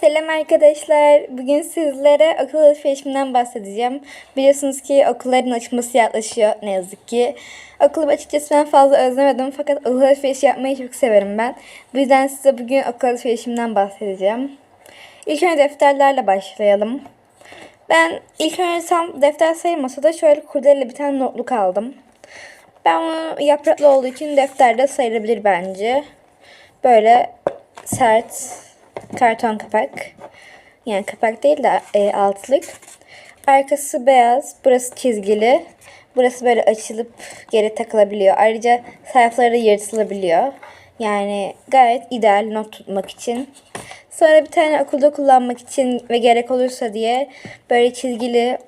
Selam arkadaşlar. Bugün sizlere okul alışverişimden bahsedeceğim. Biliyorsunuz ki okulların açılması yaklaşıyor ne yazık ki. Okulu açıkçası ben fazla özlemedim fakat okul alışverişi yapmayı çok severim ben. Bu yüzden size bugün okul alışverişimden bahsedeceğim. İlk önce defterlerle başlayalım. Ben ilk önce tam defter sayılmasa da şöyle kurdele bir tane notluk aldım. Ben bunu yapraklı olduğu için defterde sayılabilir bence. Böyle sert karton kapak. Yani kapak değil de e, altlık. Arkası beyaz. Burası çizgili. Burası böyle açılıp geri takılabiliyor. Ayrıca sayfaları yırtılabiliyor. Yani gayet ideal not tutmak için. Sonra bir tane okulda kullanmak için ve gerek olursa diye böyle çizgili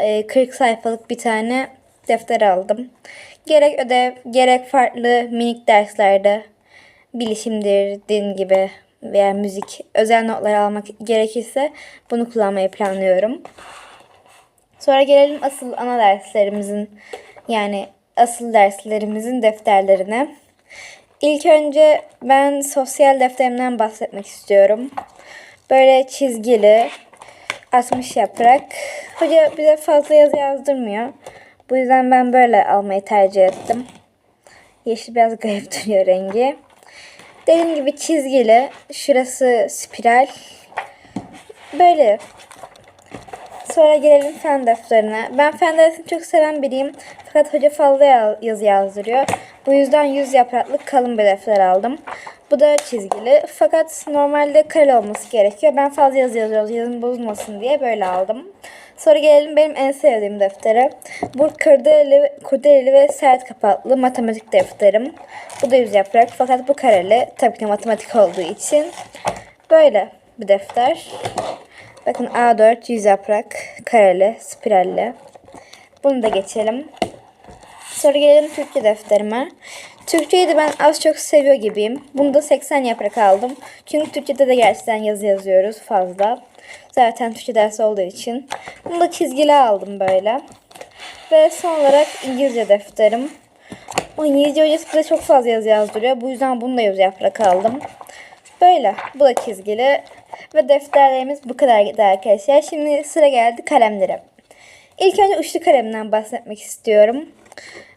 e, 40 sayfalık bir tane defter aldım. Gerek ödev, gerek farklı minik derslerde bilişimdir, din gibi veya müzik özel notlar almak gerekirse bunu kullanmayı planlıyorum. Sonra gelelim asıl ana derslerimizin yani asıl derslerimizin defterlerine. İlk önce ben sosyal defterimden bahsetmek istiyorum. Böyle çizgili, 60 yaprak. Hoca bize fazla yazı yazdırmıyor. Bu yüzden ben böyle almayı tercih ettim. Yeşil biraz garip duruyor rengi. Dediğim gibi çizgili. Şurası spiral. Böyle. Sonra gelelim fen defterine. Ben fen defterini çok seven biriyim. Fakat hoca fazla yazı yazdırıyor. Bu yüzden 100 yapraklık kalın bir defter aldım. Bu da çizgili. Fakat normalde kareli olması gerekiyor. Ben fazla yazı yazıyorum yazım bozulmasın diye böyle aldım. Sonra gelelim benim en sevdiğim deftere. Bu kırdeleli, kurdeleli ve sert kapaklı matematik defterim. Bu da yüz yaprak fakat bu kareli. Tabii ki matematik olduğu için. Böyle bir defter. Bakın A4 yüz yaprak kareli spiralli. Bunu da geçelim. Sonra gelelim Türkçe defterime. Türkçeyi de ben az çok seviyor gibiyim. Bunu da 80 yaprak aldım. Çünkü Türkçe'de de gerçekten yazı yazıyoruz fazla. Zaten Türkçe dersi olduğu için. Bunu da çizgili aldım böyle. Ve son olarak İngilizce defterim. O İngilizce hocası bize çok fazla yazı yazdırıyor. Bu yüzden bunu da yüz yaprak aldım. Böyle. Bu da çizgili. Ve defterlerimiz bu kadar arkadaşlar. Şimdi sıra geldi kalemlere. İlk önce uçlu kalemden bahsetmek istiyorum.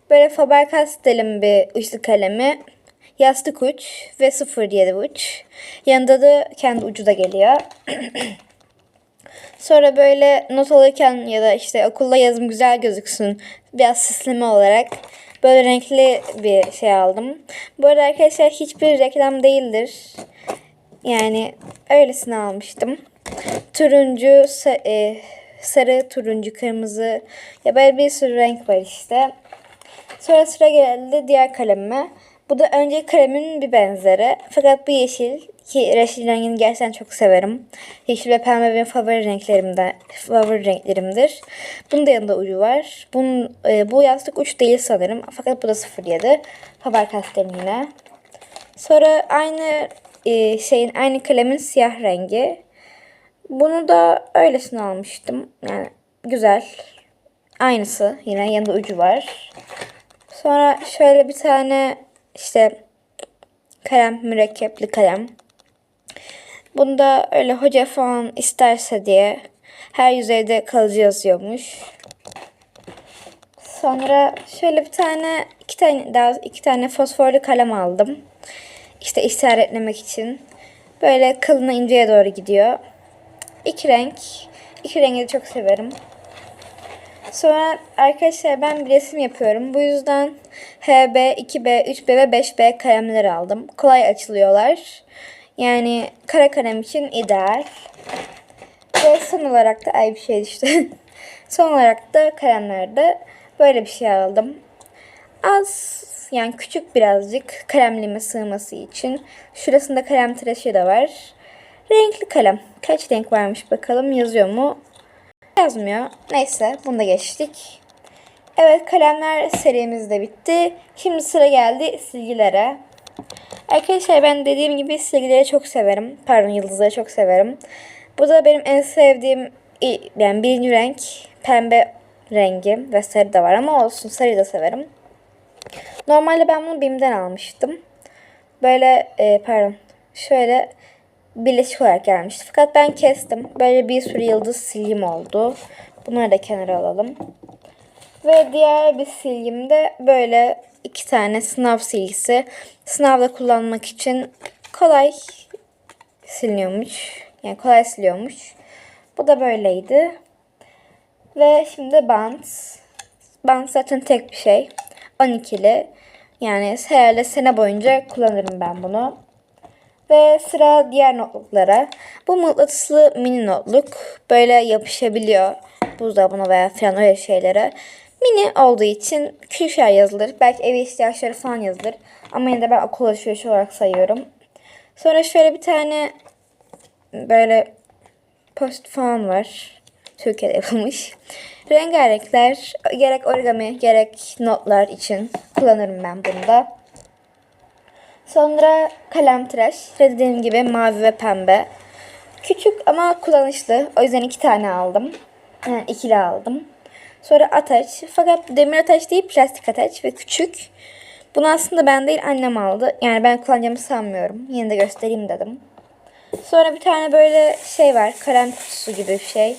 Böyle Faber-Castell'in bir uçlu kalemi. Yastık uç ve 07 uç. Yanında da kendi ucu da geliyor. Sonra böyle not alırken ya da işte okulda yazım güzel gözüksün biraz süsleme olarak böyle renkli bir şey aldım. Bu arada arkadaşlar hiçbir reklam değildir. Yani öylesine almıştım. Turuncu, e, sarı, turuncu, kırmızı ya böyle bir sürü renk var işte. Sonra sıra geldi diğer kaleme. Bu da önce kalemin bir benzeri. Fakat bu yeşil ki yeşil rengini gerçekten çok severim. Yeşil ve pembe benim favori renklerimden, favori renklerimdir. Bunun da yanında ucu var. Bunun, e, bu yastık uç değil sanırım. Fakat bu da 07. Faber-Castell'in yine. Sonra aynı e, şeyin aynı kalemin siyah rengi. Bunu da öylesine almıştım. Yani güzel. Aynısı. Yine yanında ucu var. Sonra şöyle bir tane işte kalem, mürekkepli kalem. Bunda öyle hoca falan isterse diye her yüzeyde kalıcı yazıyormuş. Sonra şöyle bir tane iki tane daha iki tane fosforlu kalem aldım. İşte işaretlemek için. Böyle kalına inceye doğru gidiyor. İki renk. İki rengi de çok severim. Sonra arkadaşlar ben bir resim yapıyorum. Bu yüzden HB, 2B, 3B ve 5B kalemler aldım. Kolay açılıyorlar. Yani kara kalem için ideal. Ve son olarak da ay bir şey işte. son olarak da kalemlerde böyle bir şey aldım. Az yani küçük birazcık kalemliğime sığması için. Şurasında kalem tıraşı da var. Renkli kalem. Kaç renk varmış bakalım yazıyor mu? Yazmıyor. Neyse bunu da geçtik. Evet kalemler serimiz de bitti. Şimdi sıra geldi silgilere. Arkadaşlar ben dediğim gibi silgileri çok severim. Pardon yıldızları çok severim. Bu da benim en sevdiğim yani birinci renk pembe rengi ve sarı da var ama olsun sarıyı da severim. Normalde ben bunu BİM'den almıştım. Böyle e, pardon şöyle birleşik olarak gelmişti. Fakat ben kestim. Böyle bir sürü yıldız silim oldu. Bunları da kenara alalım. Ve diğer bir silgim de böyle iki tane sınav silgisi. Sınavda kullanmak için kolay siliniyormuş. Yani kolay siliyormuş. Bu da böyleydi. Ve şimdi bant. Bant zaten tek bir şey. 12'li. Yani herhalde sene boyunca kullanırım ben bunu. Ve sıra diğer notluklara. Bu mıknatıslı mini notluk. Böyle yapışabiliyor buzdolabına veya falan öyle şeylere. Mini olduğu için küçük şeyler yazılır. Belki ev ihtiyaçları falan yazılır. Ama yine de ben okul alışverişi olarak sayıyorum. Sonra şöyle bir tane böyle post falan var. Türkiye'de yapılmış. Rengarenkler gerek origami gerek notlar için kullanırım ben bunu da. Sonra kalem tıraş. Dediğim gibi mavi ve pembe. Küçük ama kullanışlı. O yüzden iki tane aldım. Yani ikili aldım. Sonra ataç. Fakat demir ataç değil plastik ataç ve küçük. Bunu aslında ben değil annem aldı. Yani ben kullanacağımı sanmıyorum. Yine de göstereyim dedim. Sonra bir tane böyle şey var. Kalem kutusu gibi bir şey.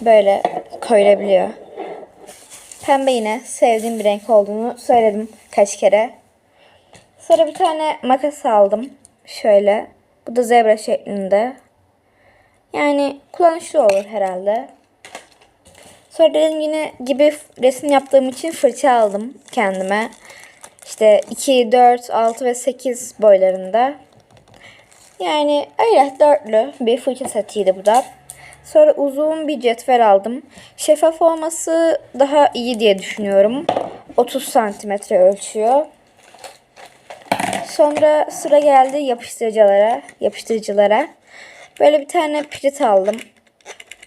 Böyle koyulabiliyor. Pembe yine sevdiğim bir renk olduğunu söyledim kaç kere. Sonra bir tane makas aldım. Şöyle. Bu da zebra şeklinde. Yani kullanışlı olur herhalde. Sonra dediğim yine gibi resim yaptığım için fırça aldım kendime. İşte 2, 4, 6 ve 8 boylarında. Yani öyle dörtlü bir fırça setiydi bu da. Sonra uzun bir cetvel aldım. Şeffaf olması daha iyi diye düşünüyorum. 30 santimetre ölçüyor. Sonra sıra geldi yapıştırıcılara, yapıştırıcılara. Böyle bir tane pirit aldım.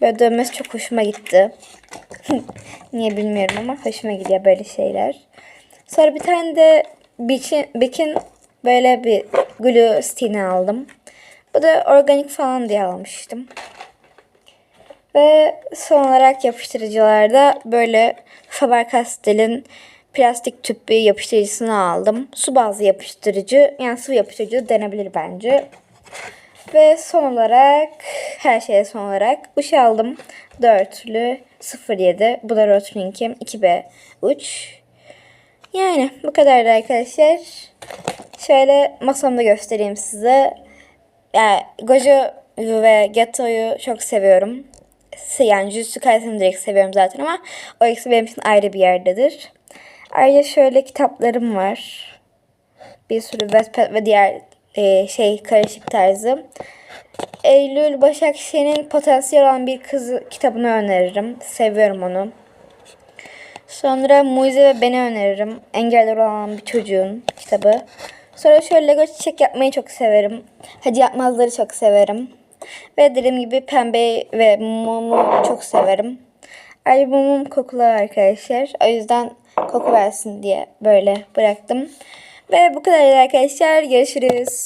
Böyle dönmesi çok hoşuma gitti. Niye bilmiyorum ama hoşuma gidiyor böyle şeyler. Sonra bir tane de Bikin, Bikin böyle bir glue stick'ini aldım. Bu da organik falan diye almıştım. Ve son olarak yapıştırıcılarda böyle Faber-Castell'in plastik tüp bir yapıştırıcısını aldım. Su bazlı yapıştırıcı yani sıvı yapıştırıcı denebilir bence. Ve son olarak her şeye son olarak uç aldım. Dörtlü 07. Bu da Rotring'im 2B uç. Yani bu kadardı arkadaşlar. Şöyle masamda göstereyim size. Yani Gojo ve Geto'yu çok seviyorum. Yani Jujutsu Kaisen'i direkt seviyorum zaten ama o ikisi benim için ayrı bir yerdedir. Ayrıca şöyle kitaplarım var. Bir sürü Wattpad ve diğer e, şey karışık tarzı. Eylül Başakşehir'in potansiyel olan bir kız kitabını öneririm. Seviyorum onu. Sonra Mucize ve Beni öneririm. Engelleri olan bir çocuğun kitabı. Sonra şöyle Lego çiçek yapmayı çok severim. Hadi yapmazları çok severim. Ve dediğim gibi pembe ve mumu çok severim. Albümüm kokulu arkadaşlar. O yüzden koku versin diye böyle bıraktım. Ve bu kadar arkadaşlar. Görüşürüz.